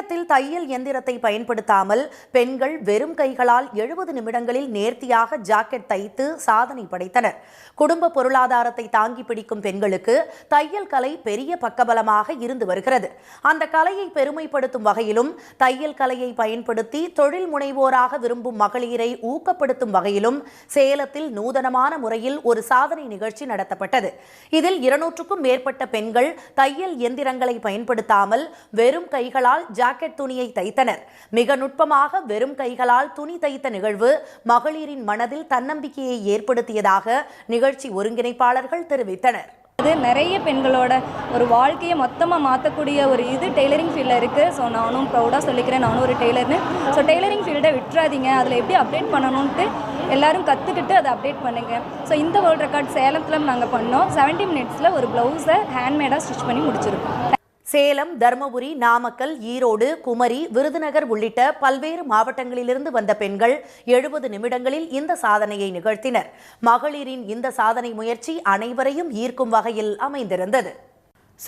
சேலத்தில் தையல் எந்திரத்தை பயன்படுத்தாமல் பெண்கள் வெறும் கைகளால் எழுபது நிமிடங்களில் நேர்த்தியாக ஜாக்கெட் தைத்து சாதனை படைத்தனர். குடும்ப பொருளாதாரத்தை தாங்கி பிடிக்கும் பெண்களுக்கு தையல் கலை பெரிய பக்கபலமாக இருந்து வருகிறது. அந்த கலையை பெருமைப்படுத்தும் வகையிலும் தையல் கலையை பயன்படுத்தி தொழில் முனைவோராக விரும்பும் மகளிரை ஊக்கப்படுத்தும் வகையிலும் சேலத்தில் நூதனமான முறையில் ஒரு சாதனை நிகழ்ச்சி நடத்தப்பட்டது. இதில் இருநூற்றுக்கும் மேற்பட்ட பெண்கள் தையல் எந்திரங்களை பயன்படுத்தாமல் வெறும் கைகளால் ஜா ஜாக்கெட் துணியை தைத்தனர். மிக நுட்பமாக வெறும் கைகளால் துணி தைத்த நிகழ்வு மகளிரின் மனதில் தன்னம்பிக்கையை ஏற்படுத்தியதாக நிகழ்ச்சி ஒருங்கிணைப்பாளர்கள் தெரிவித்தனர். இது நிறைய பெண்களோட ஒரு வாழ்க்கையை மொத்தமாக மாற்றக்கூடிய ஒரு இது டெய்லரிங் ஃபீல்டில் இருக்குது ஸோ நானும் ப்ரௌடாக சொல்லிக்கிறேன். நானும் ஒரு டெய்லர்னு. ஸோ டெய்லரிங் ஃபீல்டை விட்டுறாதீங்க. அதில் எப்படி அப்டேட் பண்ணணும்ட்டு எல்லாரும் கற்றுக்கிட்டு அதை அப்டேட் பண்ணுங்க. ஸோ இந்த வேர்ல்ட் ரெக்கார்ட் சேலத்தில் நாங்கள் பண்ணோம். 70 மினிட்ஸில் ஒரு ப்ளவுஸை ஹேண்ட்மேடாக ஸ்டிச் பண்ணி முடிச்சிருக்கோம். சேலம் தருமபுரி நாமக்கல் ஈரோடு குமரி விருதுநகர் உள்ளிட்ட பல்வேறு மாவட்டங்களிலிருந்து வந்த பெண்கள் எழுபது நிமிடங்களில் இந்த சாதனையை நிகழ்த்தினர். மகளிரின் இந்த சாதனை முயற்சி அனைவரையும் ஈர்க்கும் வகையில் அமைந்திருந்தது.